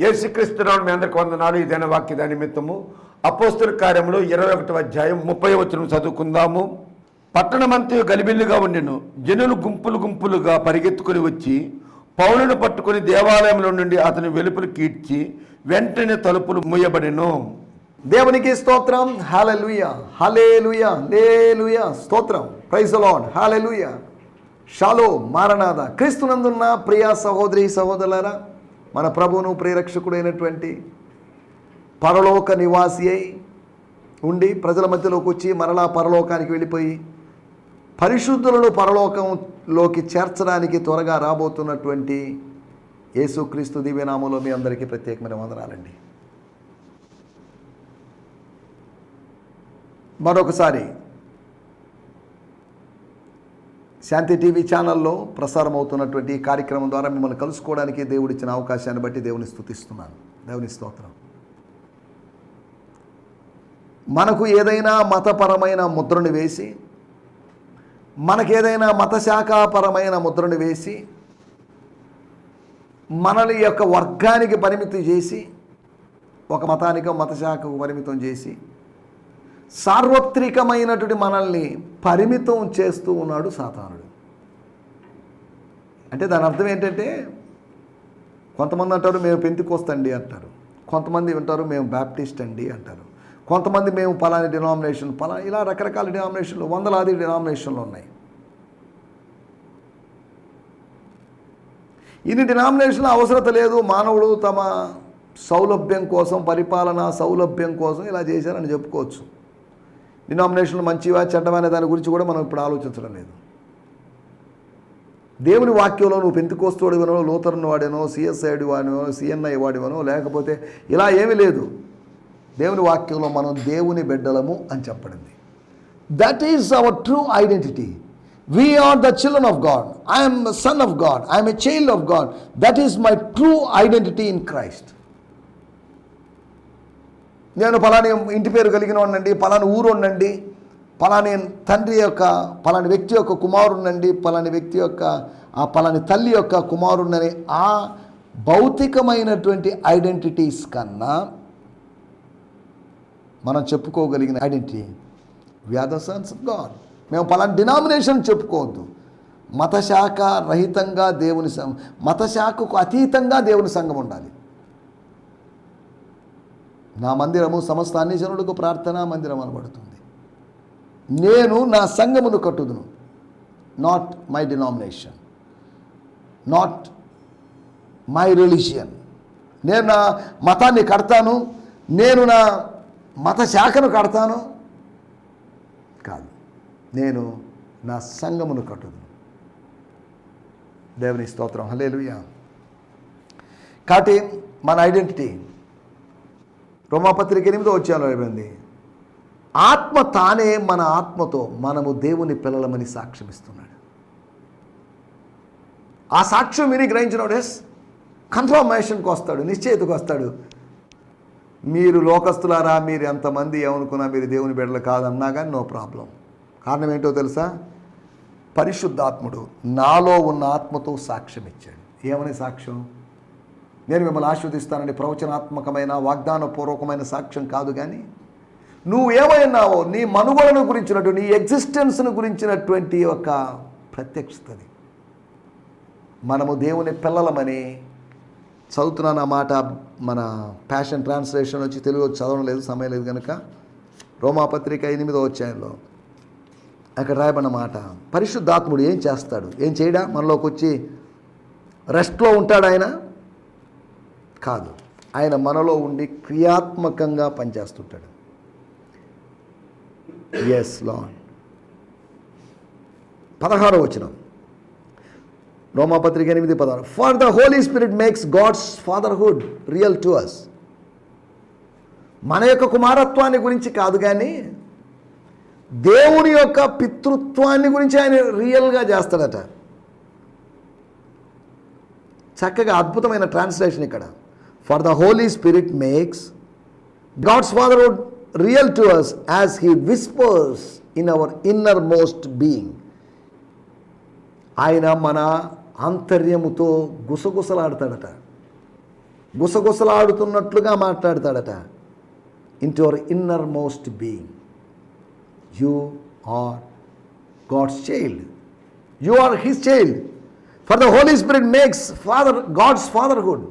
యేసుక్రీస్తునాడు మీ అందరికి వందనాలు. ఇదైన వాక్యద నిమిత్తము. అపోస్తుల కార్యములు ఇరవై ఒకటి అధ్యాయం ముప్పై వచ్చిన చదువుకుందాము. పట్టణమంతా గలిబిల్లుగా ఉండెను. జనులు గుంపులు గుంపులుగా పరిగెత్తుకుని వచ్చి పౌలును పట్టుకుని దేవాలయంలో నుండి అతని వెలుపులు కీడ్చి వెంటనే తలుపులు మూయబడెను. దేవునికి స్తోత్రం. హాలెలుయ హలేలుయ లేలుయ స్తోత్రం. ప్రైజ్ లార్డ్ హాలెలుయ షాలో మారనాథ. క్రీస్తునందున్న ప్రియా సహోదరి సహోదరులారా మన ప్రభువును ప్రియరక్షకుడైనటువంటి పరలోక నివాసి అయి ఉండి ప్రజల మధ్యలోకి వచ్చి మరలా పరలోకానికి వెళ్ళిపోయి పరిశుద్ధులను పరలోకంలోకి చేర్చడానికి త్వరగా రాబోతున్నటువంటి యేసుక్రీస్తు దివ్యనామంలో మీ అందరికీ ప్రత్యేకమైన వందనాలండి. మరొకసారి శాంతి టీవీ ఛానల్లో ప్రసారం అవుతున్నటువంటి ఈ కార్యక్రమం ద్వారా మిమ్మల్ని కలుసుకోవడానికి దేవుడిచ్చిన అవకాశాన్ని బట్టి దేవుని స్థుతిస్తున్నాను. దేవుని స్తోత్రం. మనకు ఏదైనా మతపరమైన ముద్రను వేసి మనకేదైనా మతశాఖాపరమైన ముద్రను వేసి మనల్ని యొక్క వర్గానికి పరిమితి చేసి ఒక మతానికి మతశాఖకు పరిమితం చేసి సార్వత్రికమైనటువంటి మనల్ని పరిమితం చేస్తూ ఉన్నాడు సాతానుడు. అంటే దాని అర్థం ఏంటంటే కొంతమంది అంటారు మేము పెంతికొస్తండి అంటారు. కొంతమంది ఉంటారు మేము బ్యాప్టిస్ట్ అండి అంటారు. కొంతమంది మేము పలాని డినామినేషన్ పలా ఇలా రకరకాల డినామినేషన్లు వందలాది డినామినేషన్లు ఉన్నాయి. ఇన్ని డినామినేషన్ల అవసరత లేదు. మానవుడు తమ సౌలభ్యం కోసం పరిపాలన సౌలభ్యం కోసం ఇలా చేశారని చెప్పుకోవచ్చు. డినామినేషన్లు మంచివా చెడ్డవా అనే దాని గురించి కూడా మనం ఇప్పుడు ఆలోచించడం లేదు. దేవుని వాక్యంలో నువ్వు పెంతుకోస్తోడివనో లూథరన్ వాడేనో సిఎస్ఐడి వాడినో సిఎన్ఐ వాడివనో లేకపోతే ఇలా ఏమీ లేదు. దేవుని వాక్యంలో మనం దేవుని బిడ్డలము అని చెప్పడింది that is our true identity we are the children of God I'm son of God I'm a child of God that is my true identity in Christ నేను పలాని ఇంటి పేరు కలిగిన వాడినండి పలాని ఊరు ఉండండి పలాని తండ్రి యొక్క పలాని వ్యక్తి యొక్క కుమారుడినండి పలాని వ్యక్తి యొక్క ఆ పలాని తల్లి యొక్క కుమారుడినని ఆ భౌతికమైనటువంటి ఐడెంటిటీస్ కన్నా మనం చెప్పుకోగలిగిన ఐడెంటిటీ వ్యాధ సన్స్ ఆఫ్ గాడ్ మేము పలాని డినామినేషన్ చెప్పుకోవద్దు. మతశాఖ రహితంగా దేవుని సం మతశాఖకు అతీతంగా దేవుని సంఘం ఉండాలి. నా మందిరము సమస్త అన్ని జనులకు ప్రార్థనా మందిరం అనబడుతుంది. నేను నా సంఘమును కట్టుదును. Not my denomination not my religion నేను నా మతాన్ని కడతాను. నేను నా మత శాఖను కడతాను. కాదు. నేను నా సంఘమును కట్టుదును. దేవుని స్తోత్రం. హలేలుయా కాబట్టి మన ఐడెంటిటీ. రోమాపత్రిక ఎనిమిదో వచ్చాలో అయిపోయింది ఆత్మ తానే మన ఆత్మతో మనము దేవుని పిల్లలమని సాక్ష్యం ఇస్తున్నాడు ఆ సాక్ష్యం విని గ్రహించినోడు ఎస్ కన్ఫర్మేషన్కి వస్తాడు నిశ్చయితకు వస్తాడు. మీరు లోకస్తులారా మీరు ఎంతమంది ఏమనుకున్నా మీరు దేవుని బిడ్డలు కాదన్నా కానీ నో ప్రాబ్లం. కారణం ఏంటో తెలుసా? పరిశుద్ధాత్ముడు నాలో ఉన్న ఆత్మతో సాక్ష్యం ఇచ్చాడు ఏమని సాక్ష్యం? నేను మిమ్మల్ని ఆస్వాదిస్తానని ప్రవచనాత్మకమైన వాగ్దానపూర్వకమైన సాక్ష్యం కాదు కానీ నువ్వు ఏమైనావో నీ మనుగడను గురించినటువంటి నీ ఎగ్జిస్టెన్స్ను గురించినటువంటి ఒక ప్రత్యక్షతది. మనము దేవుని పిల్లలమని చదువుతున్నాను ఆ మాట మన ప్యాషన్ ట్రాన్స్లేషన్ వచ్చి తెలుగు చదవడం లేదు సమయం లేదు కనుక రోమాపత్రిక ఎనిమిదో వచ్చాయంలో అక్కడ రాయబడిన మాట పరిశుద్ధాత్ముడు ఏం చేస్తాడు? ఏం చేయడా? మనలోకి వచ్చి రెస్ట్లో ఉంటాడు ఆయన? కాదు. ఆయన మనలో ఉండి క్రియాత్మకంగా పనిచేస్తుంటాడు. ఎస్ లాన్ పదహారో వచ్చిన రోమాపత్రిక ఎనిమిది పదహారు. For the Holy Spirit makes God's fatherhood real to us మన యొక్క కుమారత్వాన్ని గురించి కాదు కానీ దేవుని యొక్క పితృత్వాన్ని గురించి ఆయన రియల్గా చేస్తాడట. చక్కగా అద్భుతమైన ట్రాన్స్లేషన్ ఇక్కడ. For the Holy Spirit makes God's fatherhood real to us as he whispers in our innermost being ఆయన మన ఆంతర్యముతో గుసగుసలాడతాడట. గుసగుసలాడుతున్నట్లుగా మాట్లాడతాడట. In your innermost being you are God's child you are his child for the Holy Spirit makes father God's fatherhood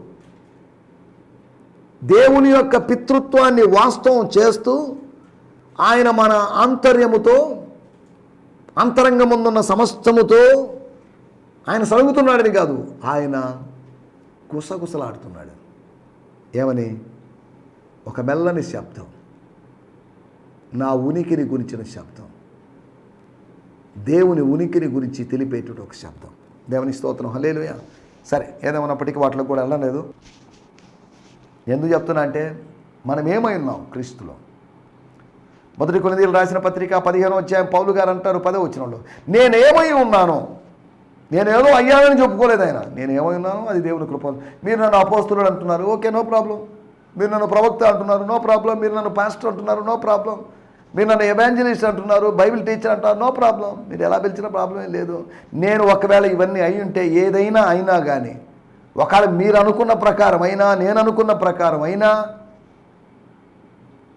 దేవుని యొక్క పితృత్వాన్ని వాస్తవం చేస్తూ ఆయన మన ఆంతర్యముతో అంతరంగముందున్న సమస్తముతో ఆయన సరుగుతున్నాడని కాదు ఆయన కుసగుసలాడుతున్నాడు. ఏమని? ఒక మెల్లని శబ్దం. నా ఉనికిని గురించిన శబ్దం. దేవుని ఉనికిని గురించి తెలిపేటువంటి ఒక శబ్దం. దేవుని స్తోత్రం. హలేలుయా సరే ఏదేమన్నప్పటికీ వాటిలో కూడా వెళ్ళలేదు. ఎందుకు చెప్తున్నా అంటే మనం ఏమై ఉన్నాం క్రీస్తులో? మొదటి కొనిదీలు రాసిన పత్రిక పదిహేను అధ్యాయం పౌలు గారు అంటారు పదే వచ్చిన వాళ్ళు నేనేమై ఉన్నాను నేను ఏదో అయ్యానని చెప్పుకోలేదు ఆయన. నేను ఏమై ఉన్నాను అది దేవుని కృప. మీరు నన్ను అపోస్తులు అంటున్నారు. Okay no problem. మీరు నన్ను ప్రవక్త అంటున్నారు. No problem. మీరు నన్ను పాస్టర్ అంటున్నారు. No problem. మీరు నన్ను ఎవాంజలిస్ట్ అంటున్నారు. బైబిల్ టీచర్ అంటారు. No problem. మీరు ఎలా పిలిచినా ప్రాబ్లం లేదు. నేను ఒకవేళ ఇవన్నీ అయి ఉంటే ఏదైనా అయినా కానీ ఒకవేళ మీరు అనుకున్న ప్రకారమైనా నేను అనుకున్న ప్రకారమైనా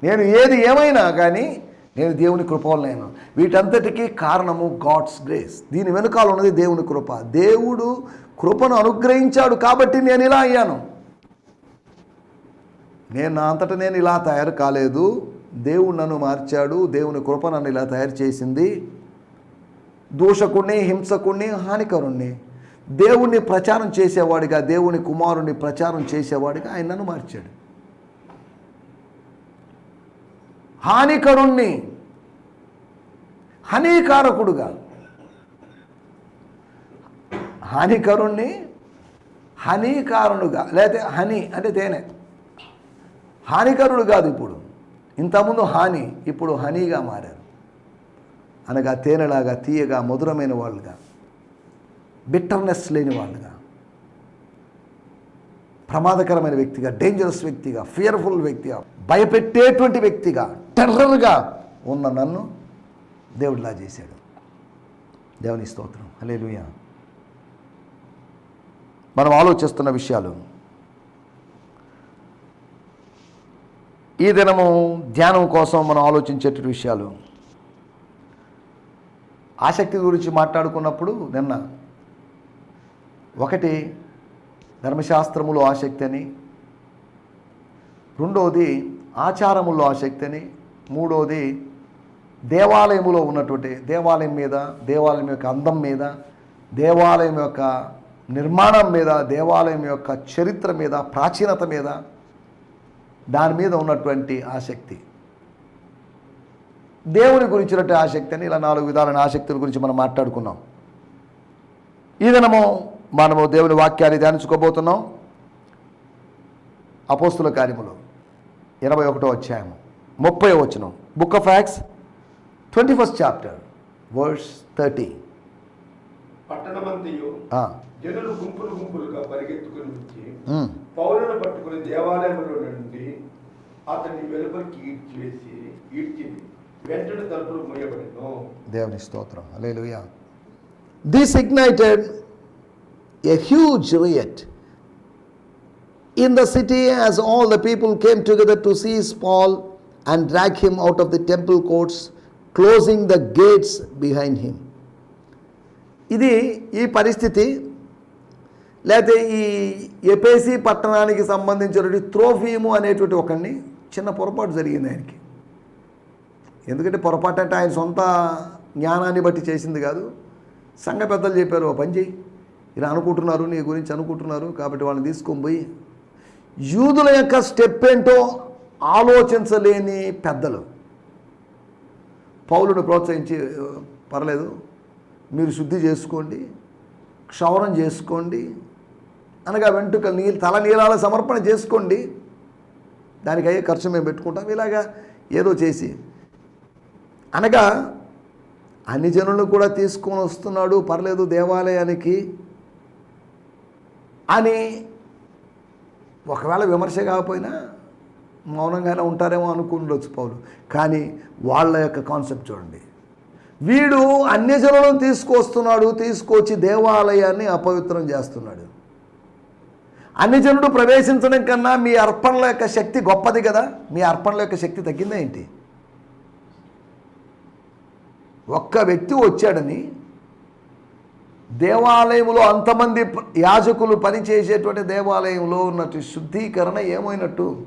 నేను ఏది ఏమైనా కానీ నేను దేవుని కృప వలన వీటంతటికీ కారణము గాడ్స్ గ్రేస్ దీని వెనుకాల ఉన్నది దేవుని కృప. దేవుడు కృపను అనుగ్రహించాడు కాబట్టి నేను ఇలా అయ్యాను. నేను నా అంతటా నేను ఇలా తయారు కాలేదు. దేవుడు నన్ను మార్చాడు. దేవుని కృప నన్ను ఇలా తయారు చేసింది. దూషకుణ్ణి హింసకుణ్ణి హానికరుణ్ణి. దేవుణ్ణి ప్రచారం చేసేవాడిగా దేవుని కుమారుణ్ణి ప్రచారం చేసేవాడిగా ఆయన నన్ను మార్చాడు. హానికరుణ్ణి హానికారకుడుగా. హానికరుణ్ణి హానికారుడుగా లేకపోతే హని అంటే తేనె. హానికరుడు కాదు ఇప్పుడు. ఇంతకుముందు హాని ఇప్పుడు హనీగా మారారు. అనగా తేనెలాగా తీయగా మధురమైన వాళ్ళుగా. బిట్టర్నెస్ లేని వాళ్ళుగా. ప్రమాదకరమైన వ్యక్తిగా డేంజరస్ వ్యక్తిగా ఫియర్ఫుల్ వ్యక్తిగా భయపెట్టేటువంటి వ్యక్తిగా టెర్రర్గా ఉన్న నన్ను దేవుడిలా చేశాడు. దేవుని స్తోత్రం. హలే మనం ఆలోచిస్తున్న విషయాలు. ఈ దినము ధ్యానం కోసం మనం ఆలోచించేటువంటి విషయాలు. ఆసక్తి గురించి మాట్లాడుకున్నప్పుడు నిన్న ఒకటి ధర్మశాస్త్రములో ఆసక్తి అని రెండవది ఆచారముల్లో ఆసక్తి అని మూడవది దేవాలయములో ఉన్నటువంటి దేవాలయం మీద దేవాలయం యొక్క అందం మీద దేవాలయం యొక్క నిర్మాణం మీద దేవాలయం యొక్క చరిత్ర మీద ప్రాచీనత మీద దాని మీద ఉన్నటువంటి ఆసక్తి దేవుని గురించినటువంటి ఆసక్తి అని ఇలా నాలుగు విధాలైన ఆసక్తుల గురించి మనం మాట్లాడుకున్నాం. ఈ దినము మనము దేవుని వాక్యాన్ని ధ్యానించుకోబోతున్నాం. అపోస్తుల కార్యములు ఇరవై ఒకటో అధ్యాయము ముప్పై వచనం. Book of Acts twenty first chapter verse thirty జనులు గుంపులు గుంపులుగా పరిగెత్తుకుని వచ్చి. పౌరులను పట్టుకుని దేవాలయంలో నుండి అతన్ని వెలుపలికి ఈడ్చివేసి ఈడ్చింది. వెంటనే తలుపులు మూయబడిను. దేవుని స్తోత్రం. Hallelujah this ignited a huge riot in the city as all the people came together to seize Paul and drag him out of the temple courts closing the gates behind him ఇది ఈ పరిస్థితి లేకపోతే ఈ ఎపేసి పట్టణానికి సంబంధించినటువంటి త్రోఫీము అనేటువంటి ఒకరిని చిన్న పొరపాటు జరిగింది ఆయనకి ఎందుకంటే పొరపాటు అంటే ఆయన సొంత జ్ఞానాన్ని బట్టి చేసింది కాదు సంఘ పెద్దలు చెప్పారు ఓ పని చేయి ఇలా అనుకుంటున్నారు నీ గురించి అనుకుంటున్నారు కాబట్టి వాళ్ళని తీసుకొని పోయి యూదుల యొక్క స్టెప్ ఏంటో ఆలోచించలేని పెద్దలు. పౌలను ప్రోత్సహించి పర్లేదు మీరు శుద్ధి చేసుకోండి క్షౌరం చేసుకోండి అనగా వెంట్రుకలు నీళ్ళు తల నీలాల సమర్పణ చేసుకోండి. దానికి అయ్యే ఖర్చు మేము పెట్టుకుంటాం. ఇలాగా ఏదో చేసి. అనగా అన్ని జనులను కూడా తీసుకొని వస్తున్నాడు పర్లేదు దేవాలయానికి అని ఒకవేళ విమర్శ కాకపోయినా మౌనంగానే ఉంటారేమో అనుకుండొచ్చు పౌలు. కానీ వాళ్ళ యొక్క కాన్సెప్ట్ చూడండి. వీడు అన్య జనులను తీసుకొస్తున్నాడు తీసుకొచ్చి దేవాలయాన్ని అపవిత్రం చేస్తున్నాడు. అన్ని జనుడు ప్రవేశించడం కన్నా మీ అర్పణల యొక్క శక్తి గొప్పది కదా. మీ అర్పణల యొక్క శక్తి తగ్గిందా ఏంటి? ఒక్క వ్యక్తి వచ్చాడని దేవాలయంలో అంతమంది యాజకులు పనిచేసేటువంటి దేవాలయంలో ఉన్నట్టు శుద్ధీకరణ ఏమైనట్టు?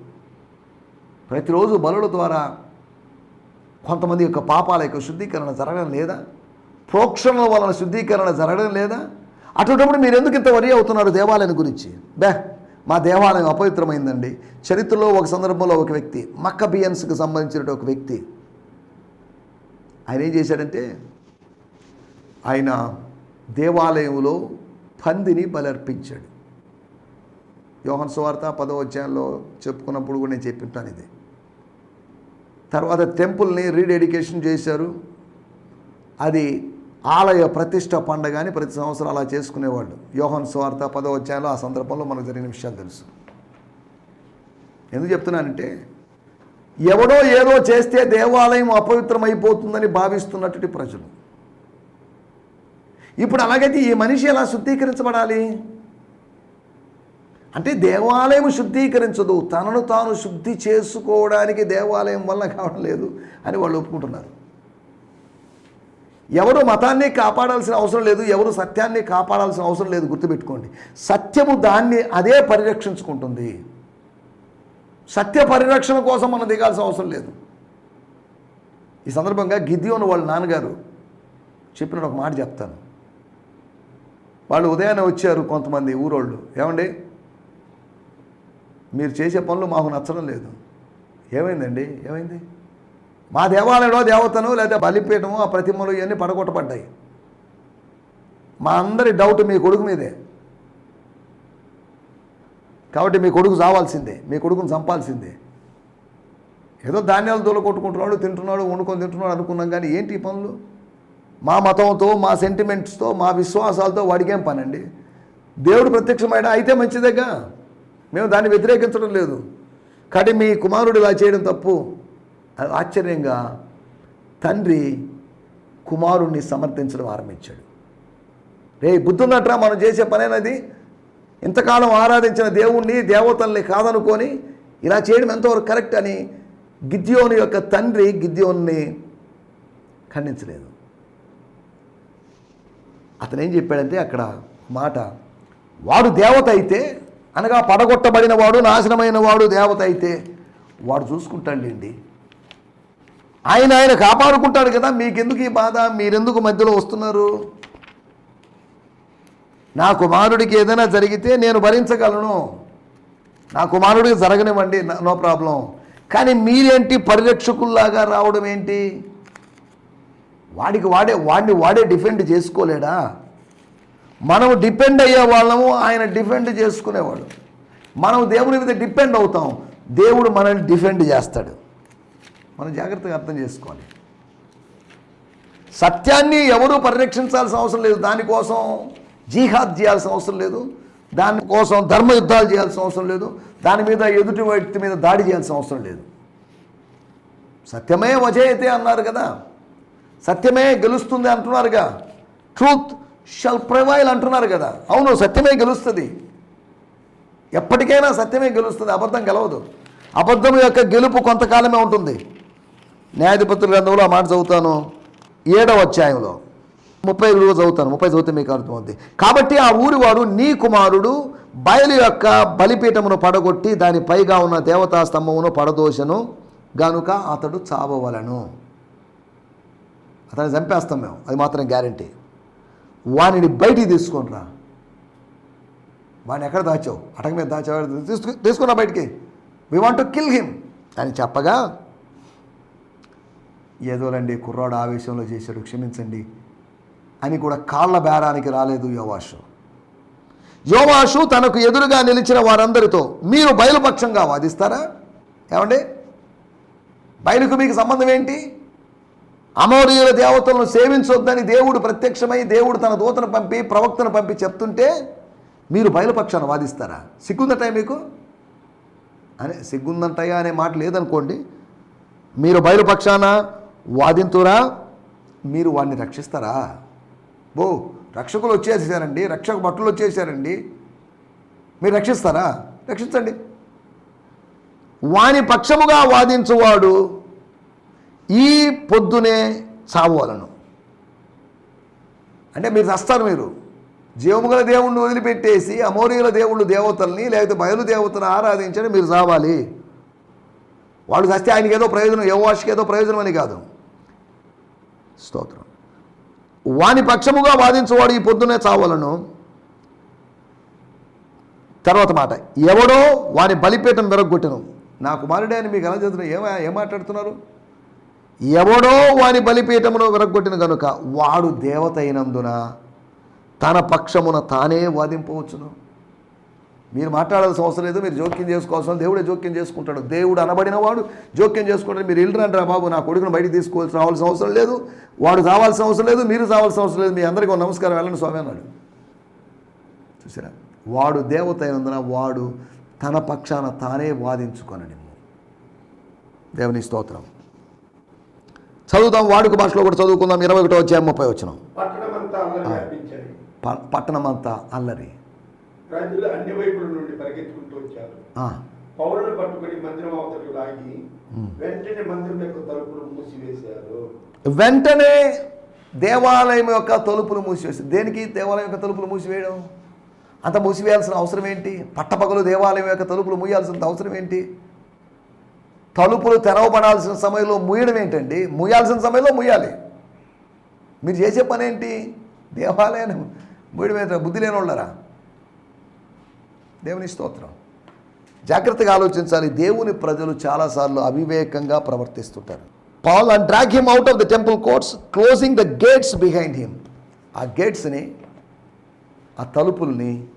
ప్రతిరోజు బలుల ద్వారా కొంతమంది యొక్క పాపాల యొక్క శుద్ధీకరణ జరగడం లేదా? ప్రోక్షణల వలన శుద్ధీకరణ జరగడం లేదా? అటువంటిప్పుడు మీరు ఎందుకు ఇంత వరి అవుతున్నారు దేవాలయం గురించి? బే మా దేవాలయం అపవిత్రమైందండి. చరిత్రలో ఒక సందర్భంలో ఒక వ్యక్తి మక్క బియన్స్కి సంబంధించిన ఒక వ్యక్తి. ఆయన ఏం చేశాడంటే ఆయన దేవాలయంలో పందిని బలర్పించాడు. యోహన్ సువార్త పదో అధ్యాయంలో చెప్పుకున్నప్పుడు కూడా నేను చెప్పింటాను ఇది. తర్వాత టెంపుల్ని రీడెడికేషన్ చేశారు. అది ఆలయ ప్రతిష్ట పండగ అని ప్రతి సంవత్సరం అలా చేసుకునేవాళ్ళు. యోహన్ స్వార్థ పదో అధ్యాయంలో ఆ సందర్భంలో మనకు జరిగిన విషయాలు తెలుసు. ఎందుకు చెప్తున్నానంటే ఎవడో ఏదో చేస్తే దేవాలయం అపవిత్రమైపోతుందని భావిస్తున్నటువంటి ప్రజలు. ఇప్పుడు అలాగైతే ఈ మనిషి ఎలా శుద్ధీకరించబడాలి? అంటే దేవాలయం శుద్ధీకరించదు తనను తాను శుద్ధి చేసుకోవడానికి దేవాలయం వల్ల కావడం లేదు అని వాళ్ళు ఒప్పుకుంటున్నారు. ఎవరు మతాన్ని కాపాడాల్సిన అవసరం లేదు ఎవరు సత్యాన్ని కాపాడాల్సిన అవసరం లేదు గుర్తుపెట్టుకోండి. సత్యము దాన్ని అదే పరిరక్షించుకుంటుంది. సత్య పరిరక్షణ కోసం మనం దిగాల్సిన అవసరం లేదు. ఈ సందర్భంగా గిద్యోను వాళ్ళ నాన్నగారు చెప్పిన ఒక మాట చెప్తాను. వాళ్ళు ఉదయాన్నే వచ్చారు కొంతమంది ఊరోళ్ళు. ఏమండి? మీరు చేసే పనులు మాకు నచ్చడం లేదు. ఏమైందండి? ఏమైంది? మా దేవాలయంలో దేవతను లేదా బలిపీఠము ఆ ప్రతిమలు ఇవన్నీ పడగొట్టబడ్డాయి. మా అందరి డౌట్ మీ కొడుకు మీదే. కాబట్టి మీ కొడుకు చావాల్సిందే. మీ కొడుకుని చంపాల్సిందే. ఏదో ధాన్యాలు దూల కొట్టుకుంటున్నాడు తింటున్నాడు వండుకొని తింటున్నాడు అనుకున్నాం కానీ ఏంటి ఈ పనులు? మా మతంతో మా సెంటిమెంట్స్తో మా విశ్వాసాలతో వాడికేం పనండి? దేవుడు ప్రత్యక్షమైన అయితే మంచిదేగా. మేము దాన్ని వ్యతిరేకించడం లేదు. కానీ మీ కుమారుడు ఇలా చేయడం తప్పు. అది ఆశ్చర్యంగా తండ్రి కుమారుణ్ణి సమర్థించడం ఆరంభించాడు. రే బుద్ధున్నట్రా మనం చేసే పనేనది? ఇంతకాలం ఆరాధించిన దేవుణ్ణి దేవతల్ని కాదనుకొని ఇలా చేయడం ఎంతవరకు కరెక్ట్ అని గిద్యోని యొక్క తండ్రి గిద్యోన్ని ఖండించలేదు. అతను ఏం చెప్పాడంటే అక్కడ మాట వాడు దేవత అయితే అనగా పడగొట్టబడిన వాడు నాశనమైన వాడు దేవత అయితే వాడు చూసుకుంటాడులేండి. ఆయన ఆయన కాపాడుకుంటాడు కదా మీకెందుకు ఈ బాధ? మీరెందుకు మధ్యలో వస్తున్నారు? నా కుమారుడికి ఏదైనా జరిగితే నేను భరించగలను. నా కుమారుడికి జరగనివ్వండి నో ప్రాబ్లం. కానీ మీరేంటి పరిరక్షకుల్లాగా రావడం ఏంటి? వాడికి వాడే వాడిని వాడే డిఫెండ్ చేసుకోలేడా? మనం డిపెండ్ అయ్యే వాళ్ళము ఆయన డిఫెండ్ చేసుకునేవాడు. మనం దేవుని మీద డిపెండ్ అవుతాం. దేవుడు మనల్ని డిఫెండ్ చేస్తాడు. మనం జాగ్రత్తగా అర్థం చేసుకోవాలి. సత్యాన్ని ఎవరూ పరిరక్షించాల్సిన అవసరం లేదు. దానికోసం జీహాద్ చేయాల్సిన అవసరం లేదు. దానికోసం ధర్మ యుద్ధాలు చేయాల్సిన అవసరం లేదు. దాని మీద ఎదుటి వ్యక్తి మీద దాడి చేయాల్సిన అవసరం లేదు. సత్యమే వజయతే అన్నారు కదా. సత్యమే గెలుస్తుంది అంటున్నారుగా. ట్రూత్ షల్ ప్రవైల్ అంటున్నారు కదా. అవును సత్యమే గెలుస్తుంది. ఎప్పటికైనా సత్యమే గెలుస్తుంది అబద్ధం గెలవదు. అబద్ధం యొక్క గెలుపు కొంతకాలమే ఉంటుంది. న్యాయాధిపతుల గ్రంథంలో ఆ మాట చదువుతాను. ఏడవ అధ్యాయంలో. ముప్పై ఐదు చదువుతాను. ముప్పై చదివితే మీకు అర్థమవుతుంది కాబట్టి ఆ ఊరివాడు నీ కుమారుడు బయలు యొక్క బలిపీఠమును పడగొట్టి దాని పైగా ఉన్న దేవతా స్తంభమును పడదోషను గనుక అతడు చావవలను. అతన్ని చంపేస్తాం మేము. అది మాత్రం గ్యారంటీ వానిని బయటికి తీసుకొని రా. వాడిని ఎక్కడ దాచావు? అటక మీద దాచావు? తీసుకు తీసుకున్నా బయటికి. We want to kill him అని చెప్పగా ఏదోలండి కుర్రాడు ఆవేశంలో చేశాడు క్షమించండి. అని కూడా కాళ్ళ బేరానికి రాలేదు యోవాషు. యోవాషు తనకు ఎదురుగా నిలిచిన వారందరితో మీరు బయలుపక్షంగా వాదిస్తారా? ఏమండి? బయలుకు మీకు సంబంధం ఏంటి? అమోరీయుల దేవతలను సేవించొద్దని దేవుడు ప్రత్యక్షమై దేవుడు తన దూతను పంపి ప్రవక్తను పంపి చెప్తుంటే మీరు బయలుపక్షాన వాదిస్తారా? సిగ్గుందటయ్య మీకు? అనే సిగ్గుందంటయ్యా అనే మాట లేదనుకోండి. మీరు బయలుపక్షాన వాదింతురా? మీరు వాడిని రక్షిస్తారా? బో రక్షకులు వచ్చేసారండి రక్షక భటులు వచ్చేసారండి. మీరు రక్షిస్తారా? రక్షించండి. వాని పక్షముగా వాదించువాడు ఈ పొద్దునే చావాలను అంటే మీరు చస్తారు మీరు. జీవముగల దేవుణ్ణి వదిలిపెట్టేసి అమోరీల దేవుళ్ళు దేవతల్ని లేకపోతే బయలు దేవతను ఆరాధించని మీరు చావాలి వాళ్ళు చస్తే ఆయనకి ఏదో ప్రయోజనం యోవాషికి ఏదో ప్రయోజనం అని కాదు. స్తోత్రం. వాని పక్షముగా వాదించువాడు ఈ పొద్దునే చావాలను తర్వాత మాట ఎవడో వాని బలిపీఠం విరగొట్టను. నా కుమారుడే అని మీకు ఎలా చెప్తున్నారు ఏమా ఏం మాట్లాడుతున్నారు? ఎవడో వాని బలిపీఠమును విరగొట్టిన కనుక వాడు దేవత అయినందున తన పక్షమున తానే వాదింపవచ్చును. మీరు మాట్లాడాల్సిన అవసరం లేదు మీరు జోక్యం చేసుకోవాల్సిన దేవుడే జోక్యం చేసుకుంటాడు. దేవుడు అనబడిన వాడు జోక్యం చేసుకుంటాడు. మీరు వెళ్ళరంటారా బాబు నా కొడుకును బయటికి తీసుకోవాల్సిన రావాల్సిన అవసరం లేదు. వాడు రావాల్సిన అవసరం లేదు మీరు రావాల్సిన అవసరం లేదు. మీ అందరికీ ఒక నమస్కారం వెళ్ళండి స్వామి అన్నాడు. చూసారా? వాడు దేవత అయినందున వాడు తన పక్షాన తానే వాదించుకొనని దేవుని స్తోత్రం. చదువుదాం వాడుక భాషలో కూడా చదువుకుందాం. ఇరవై ఒకటో వచ్చే ముప్పై వచ్చిన. వ్యాపించారు పట్టణమంతా అల్లరి. ప్రజలు అన్ని వైపుల నుండి పరిగెత్తుకుంటూ వచ్చారు. ఆ, పౌరులు పట్టుకుని మందిరం అవతలకు లాగి వెంటనే మందిరం యొక్క తలుపులు మూసివేశారు. వెంటనే దేవాలయం యొక్క తలుపులు మూసివేసి దేనికి దేవాలయం యొక్క తలుపులు మూసివేయడం? అంత మూసివేయాల్సిన అవసరం ఏంటి? పట్టపగలు దేవాలయం యొక్క తలుపులు మూయాల్సిన అవసరం ఏంటి? తలుపులు తెరవబడాల్సిన సమయంలో మూయడం ఏంటండి? మూయాల్సిన సమయంలో మూయాలి మీరు చేసే పని ఏంటి? దేవాలయాన్ని మూయడం బుద్ధి లేని వాళ్ళరా దేవుని స్తోత్రం. జాగ్రత్తగా ఆలోచించాలి. దేవుని ప్రజలు చాలాసార్లు అవివేకంగా ప్రవర్తిస్తుంటారు. Paul and drag him out of the temple courts closing the gates behind him ఆ గేట్స్ని ఆ తలుపుల్ని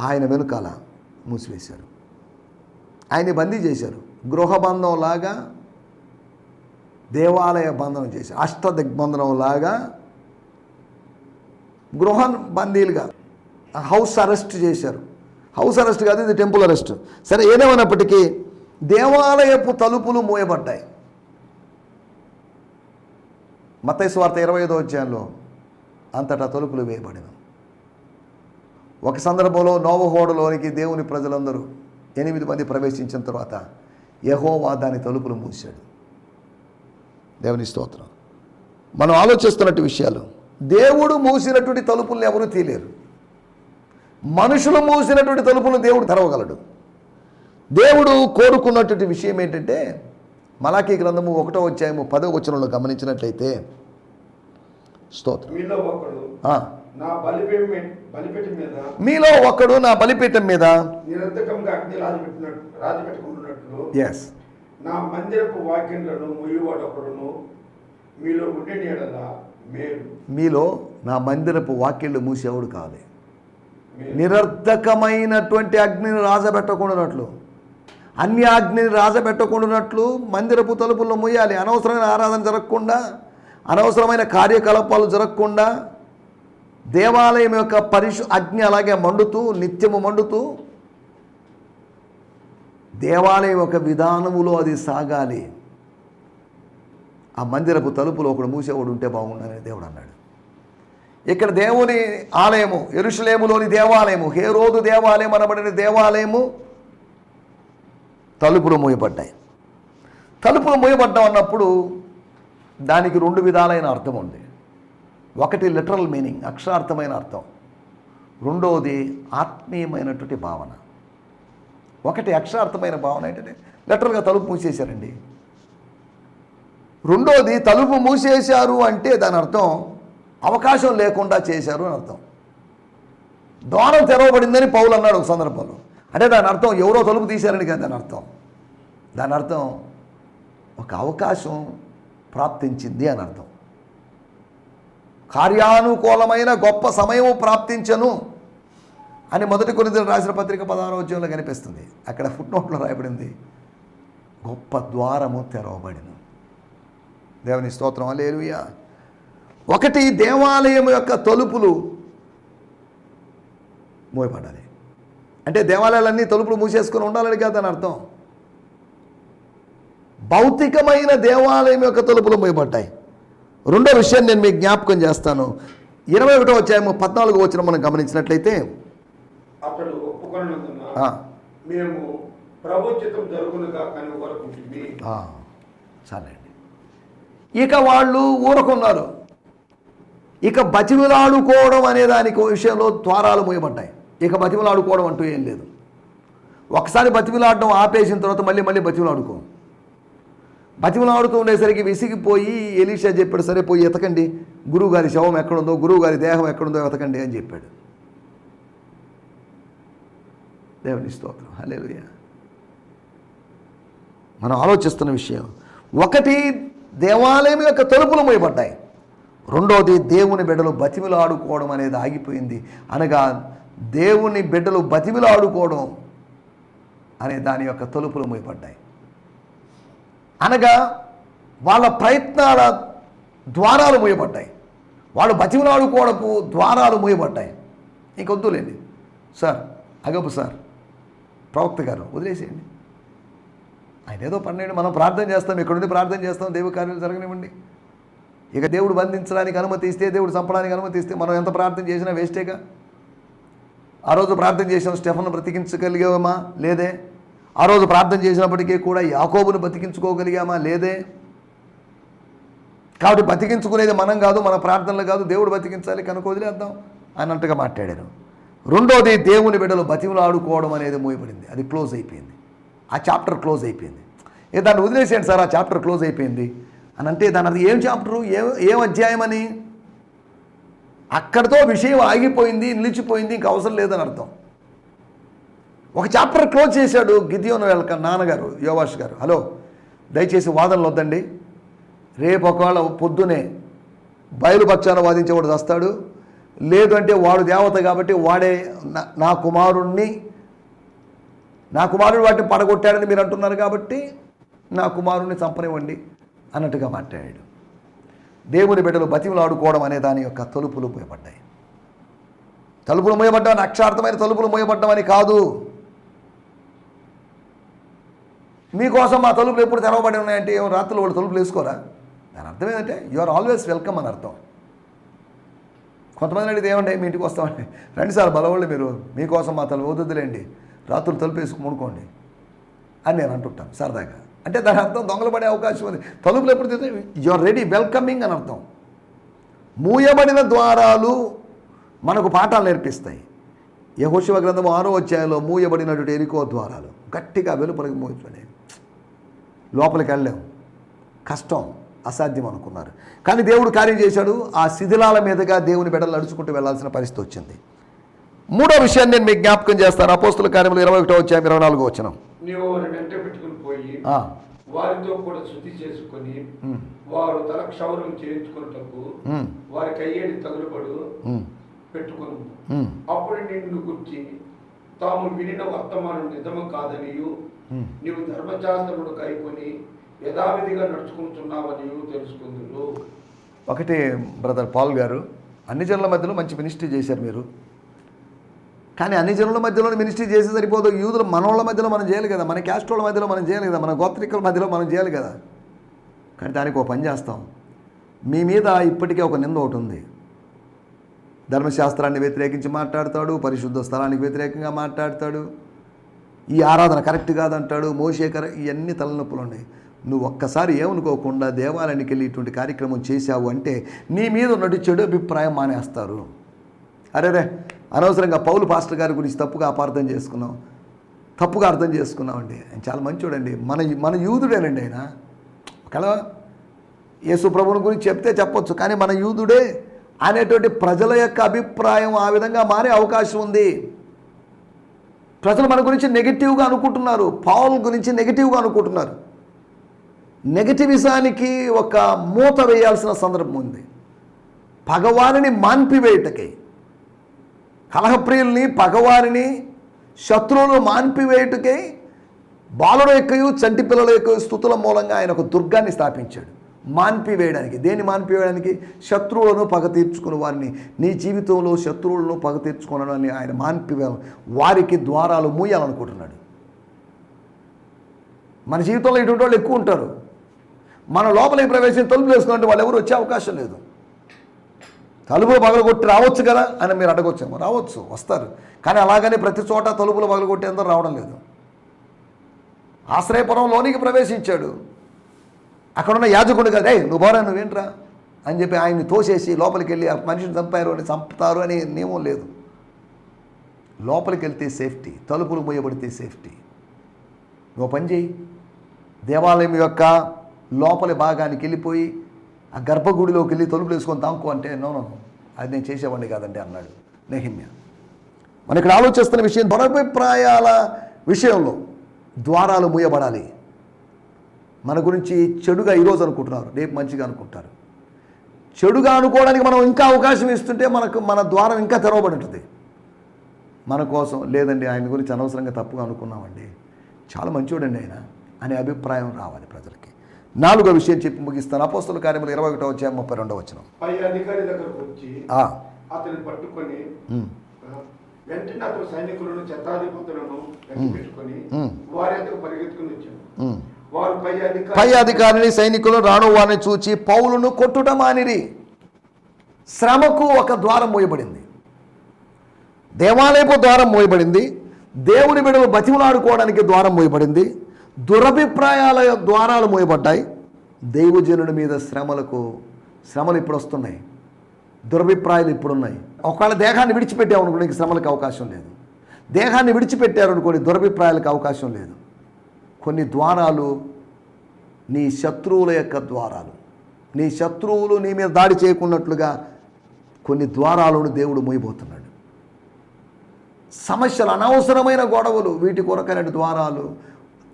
ఆయన వెనుకాల మూసివేశారు. ఆయన్ని బందీ చేశారు. గృహబంధం లాగా దేవాలయ బంధనం చేశారు. అష్ట దిగ్బంధనం లాగా గృహ బందీలుగా హౌస్ అరెస్ట్ చేశారు. హౌస్ అరెస్ట్ కాదు ఇది టెంపుల్ అరెస్ట్. సరే ఏదేమైనప్పటికీ దేవాలయపు తలుపులు మూయబడ్డాయి. మతైస్వార్త ఇరవై ఐదో అధ్యాయంలో అంతటా తలుపులు వేయబడిన ఒక సందర్భంలో నోవహోడలోనికి దేవుని ప్రజలందరూ ఎనిమిది మంది ప్రవేశించిన తర్వాత యహోవా దాని తలుపులు మూసాడు దేవుని స్తోత్రం. మనం ఆలోచిస్తున్నట్టు విషయాలు. దేవుడు మూసినటువంటి తలుపుల్ని ఎవరు తీయలేరు. మనుషులు మూసినటువంటి తలుపులను దేవుడు తెరవగలడు. దేవుడు కోరుకున్నటువంటి విషయం ఏంటంటే మలాకీ గ్రంథము ఒకటో అధ్యాయము పదో వచనంలో గమనించినట్లయితే స్తోత్రం. నా బలిపీఠం బలిపీఠం మీద మీలో ఒకడు నా బలిపీఠం మీద అగ్ని ఎస్ నా మందిరపు వాక్యంలను ముయ్యవాడు ఒకడును. మీలో నా మందిరపు వాక్యళ్ళు మూసేవాడు కాదు. నిరర్ధకమైనటువంటి అగ్నిని రాజబెట్టకుండానట్లు అన్య అగ్నిని రాజబెట్టకుండానట్లు మందిరపు తలుపుల్లో మూయాలి. అనవసరమైన ఆరాధన జరగకుండా అనవసరమైన కార్యకలాపాలు జరగకుండా దేవాలయం యొక్క పరిశు అగ్ని అలాగే మండుతూ నిత్యము మండుతూ దేవాలయం యొక్క విధానములో అది సాగాలి. ఆ మందిరపు తలుపులో ఒకడు మూసేవాడు ఉంటే బాగుండని దేవుడు అన్నాడు. ఇక్కడ దేవుని ఆలయము ఎరుషులేములోని దేవాలయము హేరోదు దేవాలయం అనబడిన దేవాలయము తలుపులు మూయబడ్డాయి. తలుపులు మూయబడ్డం అన్నప్పుడు దానికి రెండు విధాలైన అర్థం ఉంది ఒకటి లిటరల్ మీనింగ్ అక్షరార్థమైన అర్థం. రెండవది ఆత్మీయమైనటువంటి భావన. ఒకటి అక్షరార్థమైన భావన ఏంటంటే లిటరల్గా తలుపు మూసేశారండి. రెండోది తలుపు మూసేశారు అంటే దాని అర్థం అవకాశం లేకుండా చేశారు అని అర్థం. ద్వారం తెరవబడిందని పౌలు అన్నాడు ఒక సందర్భంలో. అంటే దాని అర్థం ఎవరో తలుపు తీశారని కదా దాని అర్థం. దాని అర్థం ఒక అవకాశం ప్రాప్తించింది అని అర్థం. కార్యానుకూలమైన గొప్ప సమయం ప్రాప్తించను అని మొదటి కొన్ని రాసిన పత్రిక పదహారో ఉద్యోగంలో కనిపిస్తుంది. అక్కడ ఫుట్ నోట్లో రాయబడింది. గొప్ప ద్వారము తెరవబడిను. దేవుని స్తోత్రం. అలేలుయా ఒకటి దేవాలయం యొక్క తలుపులు మూయపడాలి అంటే దేవాలయాలన్నీ తలుపులు మూసేసుకొని ఉండాలని కాదని అని అర్థం. భౌతికమైన దేవాలయం యొక్క తలుపులు మూయబడ్డాయి. రెండో విషయం నేను మీకు జ్ఞాపకం చేస్తాను. ఇరవై ఒకటో అధ్యాయము పద్నాలుగు వచ్చిన మనం గమనించినట్లయితే అతడు. మేము చాలండి. ఇక వాళ్ళు ఊరకున్నారు. ఇక బతిమిలాడుకోవడం అనే దానికి విషయంలో ద్వారాలు మూయబడ్డాయి. ఇక బతిమిలాడుకోవడం అంటూ ఏం లేదు. ఒకసారి బతిమిలాడడం ఆపేసిన తర్వాత మళ్ళీ మళ్ళీ బతిమిలాడుకో బతిమిలాడుతూ ఉండేసరికి విసిగిపోయి ఎలీషా చెప్పాడు సరే పోయి ఎతకండి. గురువు గారి శవం ఎక్కడుందో గురువు గారి దేహం ఎక్కడుందో ఎతకండి అని చెప్పాడు. దేవుని స్తోత్రం. హల్లెలూయా. మనం ఆలోచిస్తున్న విషయం ఒకటి దేవాలయం యొక్క తలుపులు మూయబడ్డాయి. రెండోది దేవుని బిడ్డలు బతిమిలాడుకోవడం అనేది ఆగిపోయింది. అనగా దేవుని బిడ్డలు బతిమిలాడుకోవడం అనే దాని యొక్క తలుపులు మూయబడ్డాయి. అనగా వాళ్ళ ప్రయత్నాల ద్వారాలు మూయబడ్డాయి. వాళ్ళు బతిమిలాడుకోవడపు ద్వారాలు మూయబడ్డాయి. ఇంకొద్దులేండి సార్ అగపు సార్ ప్రవక్త గారు వదిలేసేయండి. ఆయన ఏదో పన్నెండు మనం ప్రార్థన చేస్తాం ఇక్కడుండి ప్రార్థన చేస్తాం దేవుడి కార్యాలు జరగనివ్వండి. ఇక దేవుడు బంధించడానికి అనుమతి ఇస్తే దేవుడు చంపడానికి అనుమతి ఇస్తే మనం ఎంత ప్రార్థన చేసినా వేస్టేగా? ఆ రోజు ప్రార్థన చేసాం స్టెఫన్ బ్రతికించగలిగామా లేదే? ఆ రోజు ప్రార్థన చేసినప్పటికీ కూడా యాకోబును బతికించుకోగలిగామా? లేదే. కాబట్టి బతికించుకునేది మనం కాదు మన ప్రార్థనలు కాదు దేవుడు బతికించాలి కనుక వదిలేద్దాం అన్నట్టుగా మాట్లాడారు. రెండోది దేవుని బిడ్డలు బతిమలాడుకోవడం అనేది మూయబడింది. అది క్లోజ్ అయిపోయింది. ఆ చాప్టర్ క్లోజ్ అయిపోయింది. ఏ దాన్ని వదిలేసేయండి సార్ ఆ చాప్టర్ క్లోజ్ అయిపోయింది అని అంటే దాని అది ఏం చాప్టరు? ఏ ఏం అధ్యాయం అని? అక్కడితో విషయం ఆగిపోయింది నిలిచిపోయింది ఇంక అవసరం లేదని అర్థం. ఒక చాప్టర్ క్లోజ్ చేశాడు గిద్యోన్ వెళ్ళక నాన్నగారు యోవాష్ గారు. హలో దయచేసి వాదనలు వద్దండి. రేపు ఒకవేళ పొద్దునే బయలుపక్షాన వాదించేవాడు వస్తాడు. లేదు అంటే వాడు దేవత కాబట్టి వాడే నా- నా కుమారుణ్ణి నా కుమారుడు వాటిని పడగొట్టాడని మీరు అంటున్నారు కాబట్టి నా కుమారుణ్ణి చంపనివ్వండి అన్నట్టుగా మాట్లాడాడు. దేవుని బిడ్డలు బతిమలాడుకోవడం అనే దాని యొక్క తలుపులు మూయబడ్డాయి. తలుపులు మూయబడ్డామని అక్షార్థమైన తలుపులు మూయబడ్డామని కాదు. మీకోసం మా తలుపులు ఎప్పుడు తెరవబడి ఉన్నాయంటే ఏమో రాత్రులు వాళ్ళు తలుపులు వేసుకోరా? దాని అర్థం ఏంటంటే యు ఆర్ ఆల్వేస్ వెల్కమ్ అని అర్థం. కొంతమంది అడిగితే ఏమండి మీ ఇంటికి వస్తామండి. రండి సార్ బలవాళ్ళు మీరు మీకోసం మా తలుపు వద్దులేండి రాత్రులు తలుపు వేసుకు మునుకోండి అని నేను అంటుంటాను సరదాగా. అంటే దాని అర్థం దొంగలు పడే అవకాశం ఉంది. తలుపులు ఎప్పుడు తెరిస్తే యు ఆర్ రెడీ వెల్కమింగ్ అని అర్థం. మూయబడిన ద్వారాలు మనకు పాఠాలు నేర్పిస్తాయి. యహోశివ గ్రంథం ఆరో అధ్యాయంలో మూయబడినటువంటి ఎరికో ద్వారాలు గట్టిగా వెలుపలికి మూయబడి లోపలికి వెళ్ళాం కష్టం అసాధ్యం అనుకున్నారు. కానీ దేవుడు కార్యం చేశాడు. ఆ శిథిలాల మీదుగా దేవుని బిడ్డలు నడుచుకుంటూ వెళ్ళాల్సిన పరిస్థితి వచ్చింది. మూడో విషయాన్ని నేను మీకు జ్ఞాపకం చేస్తాను. అపోస్తుల కార్యములు ఇరవై ఒకటో వచ్చాము ఇరవై నాలుగో వచ్చినాం వారితో కూడా శుద్ధి చేసుకొని వారు తల క్షౌరం చేయించుకున్నటకు ఉమ్, వారికి అయ్యేది తగులుబడు. ఉమ్, పెట్టుకును అప్పుడు నిన్ను గుర్చి తాము వినిన వర్తమానం నిజము కాదనియు. నీవు ధర్మశాస్త్రమును కైకొని యథావిధిగా నడుచుకుంటున్నావని తెలుసుకుందురు. ఒకటి బ్రదర్ పాల్ గారు అన్ని జనుల మధ్యలో మంచి మినిస్ట్రీ చేశారు మీరు. కానీ అన్ని జనుల మధ్యలో మినిస్ట్రీ చేసి సరిపోదు. యూదుల మనోళ్ళ మధ్యలో మనం చేయాలి కదా. మన క్యాస్ట్ వాళ్ళ మధ్యలో మనం చేయాలి కదా. మన గోత్రికుల మధ్యలో మనం చేయాలి కదా. కానీ దానికి ఒక పని చేస్తాం. మీ మీద ఇప్పటికే ఒక నింద ఒకటి ఉంది. ధర్మశాస్త్రాన్ని వ్యతిరేకించి మాట్లాడతాడు పరిశుద్ధ స్థలానికి వ్యతిరేకంగా మాట్లాడతాడు. ఈ ఆరాధన కరెక్ట్ కాదంటాడు మోషేకర ఇవన్నీ తలనొప్పులు ఉన్నాయి. నువ్వు ఒక్కసారి ఏమనుకోకుండా దేవాలయానికి వెళ్ళి ఇటువంటి కార్యక్రమం చేశావు అంటే నీ మీద ఉన్నట్టు చెడు అభిప్రాయం మానేస్తారు. అరే రే అనవసరంగా పౌలు పాస్టర్ గారి గురించి తప్పుగా అపార్థం చేసుకున్నాం తప్పుగా అర్థం చేసుకున్నామండి ఆయన చాలా మంచోడండి. మన మన యూదుడేనండి ఆయన. ఒకవేళ యేసు ప్రభుని గురించి చెప్తే చెప్పొచ్చు కానీ మన యూదుడే అనేటువంటి ప్రజల యొక్క అభిప్రాయం ఆ విధంగా మారే అవకాశం ఉంది. ప్రజలు మన గురించి నెగిటివ్గా అనుకుంటున్నారు. పావుల గురించి నెగిటివ్గా అనుకుంటున్నారు. నెగటివిజానికి ఒక మూత వేయాల్సిన సందర్భం ఉంది. పగవారిని మాన్పివేయుటకై. కలహప్రియుల్ని పగవారిని శత్రువులు మాన్పివేయుటకై బాలుల యొక్కయు చంటి పిల్లల యొక్క స్థుతుల మూలంగా ఆయన ఒక దుర్గాన్ని స్థాపించాడు. మాన్పివేయడానికి. దేన్ని మాన్పివేయడానికి? శత్రువులను పగ తీర్చుకుని వారిని. నీ జీవితంలో శత్రువులను పగ తీర్చుకున్నాడని ఆయన మాన్పివే వారికి ద్వారాలు మూయాలనుకుంటున్నాడు. మన జీవితంలో ఇటువంటి వాళ్ళు ఎక్కువ ఉంటారు. మన లోపలికి ప్రవేశం? తలుపు వేసుకున్నట్టు వాళ్ళు ఎవరు వచ్చే అవకాశం లేదు. తలుపులు పగలగొట్టి రావచ్చు కదా అని మీరు అడగొచ్చేమో. రావచ్చు వస్తారు. కానీ అలాగనే ప్రతి చోట తలుపులు పగలగొట్టేందరూ రావడం లేదు. ఆశ్రయపురంలోనికి ప్రవేశించాడు. అక్కడున్న యాజకుడు కదా "ఏయ్, నువ్వు పోరా నువ్వేంట్రా? అని చెప్పి ఆయన్ని తోసేసి లోపలికి వెళ్ళి ఆ మనిషిని చంపారు అని చంపుతారు అని నియమం లేదు. లోపలికి వెళ్తే సేఫ్టీ తలుపులు మూయబడితే సేఫ్టీ. నువ్వు పని చేయి. దేవాలయం యొక్క లోపలి భాగానికి వెళ్ళిపోయి ఆ గర్భగుడిలోకి వెళ్ళి తలుపులు వేసుకొని తాంకు అంటే నో నో, అది నేను చేసేవాడిని కాదండి అన్నాడు నెహిమ్య. మన ఇక్కడ ఆలోచిస్తున్న విషయం దురభిప్రాయాల విషయంలో ద్వారాలు మూయబడాలి. మన గురించి చెడుగా ఈరోజు అనుకుంటున్నారు రేపు మంచిగా అనుకుంటారు. చెడుగా అనుకోవడానికి మనం ఇంకా అవకాశం ఇస్తుంటే మనకు మన ద్వారం ఇంకా తెరవబడి ఉంటుంది. మన కోసం లేదండి ఆయన గురించి అనవసరంగా తప్పుగా అనుకున్నామండి. చాలా మంచోడండి ఆయన అనే అభిప్రాయం రావాలి ప్రజలకి. నాలుగో విషయం చెప్పి ముగిస్తాను. అపోస్తుల కార్యములు ఇరవై ఒకటో వచ్చాయి ముప్పై రెండో వచ్చిన పట్టుకొని వెంటనే అతను సైనికులను చెత్తాధిపతులను పెట్టుకొని మ్మ్. వారి పరిగెత్తుకుని వచ్చాను పై అధికారిని సైనికులు రాను వారిని చూచి పౌలును కొట్టుట మానిరి. శ్రమకు ఒక ద్వారం మోయబడింది. దేవాలయపు ద్వారం మోయబడింది. దేవుని బిడలు బతిమలాడుకోవడానికి ద్వారం మోయబడింది. దురభిప్రాయాల ద్వారాలు మోయబడ్డాయి. దైవజనుడి మీద శ్రమలకు శ్రమలు ఇప్పుడు వస్తున్నాయి. దురభిప్రాయాలు ఇప్పుడున్నాయి ఒకవేళ దేహాన్ని విడిచిపెట్టామనుకోండి ఇంక శ్రమలకు అవకాశం లేదు. దేహాన్ని విడిచిపెట్టారనుకోండి దురభిప్రాయాలకు అవకాశం లేదు. కొన్ని ద్వారాలు నీ శత్రువుల యొక్క ద్వారాలు. నీ శత్రువులు నీ మీద దాడి చేయకున్నట్లుగా కొన్ని ద్వారాలను దేవుడు మోయిపోతున్నాడు సమస్యలు అనవసరమైన గొడవలు వీటి కొరకైన ద్వారాలు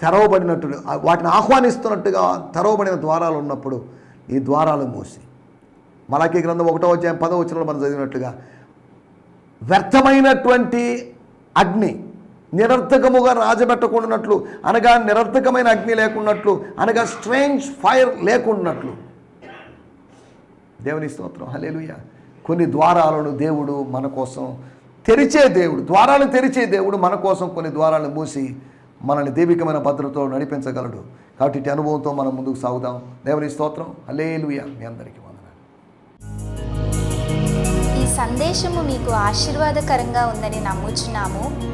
తెరవబడినట్టు వాటిని ఆహ్వానిస్తున్నట్టుగా తెరవబడిన ద్వారాలు ఉన్నప్పుడు ఈ ద్వారాలు మూసి. మలాకి గ్రంథం ఒకటో అధ్యాయం పదో వచ్చిన మనం చదివినట్టుగా వ్యర్థమైనటువంటి అగ్ని నిరర్థకముగా రాజబెట్టకుండానట్లు అనగా నిరర్థకమైన అగ్ని లేకున్నట్లు అనగా స్ట్రేంజ్ ఫైర్ లేకున్నట్లు. దేవుని స్తోత్రం. హలేలుయ కొన్ని ద్వారాలను దేవుడు మన కోసం తెరిచే దేవుడు ద్వారాలను తెరిచే దేవుడు మన కోసం కొన్ని ద్వారాలను మూసి మనల్ని దైవికమైన భద్రతతో నడిపించగలడు. కాబట్టి ఇటు అనుభవంతో మనం ముందుకు సాగుదాం. దేవుని స్తోత్రం. హలేలుయ మీ అందరికీ వందనాలు. ఈ సందేశము మీకు ఆశీర్వాదకరంగా ఉందని నమ్ముచున్నాము.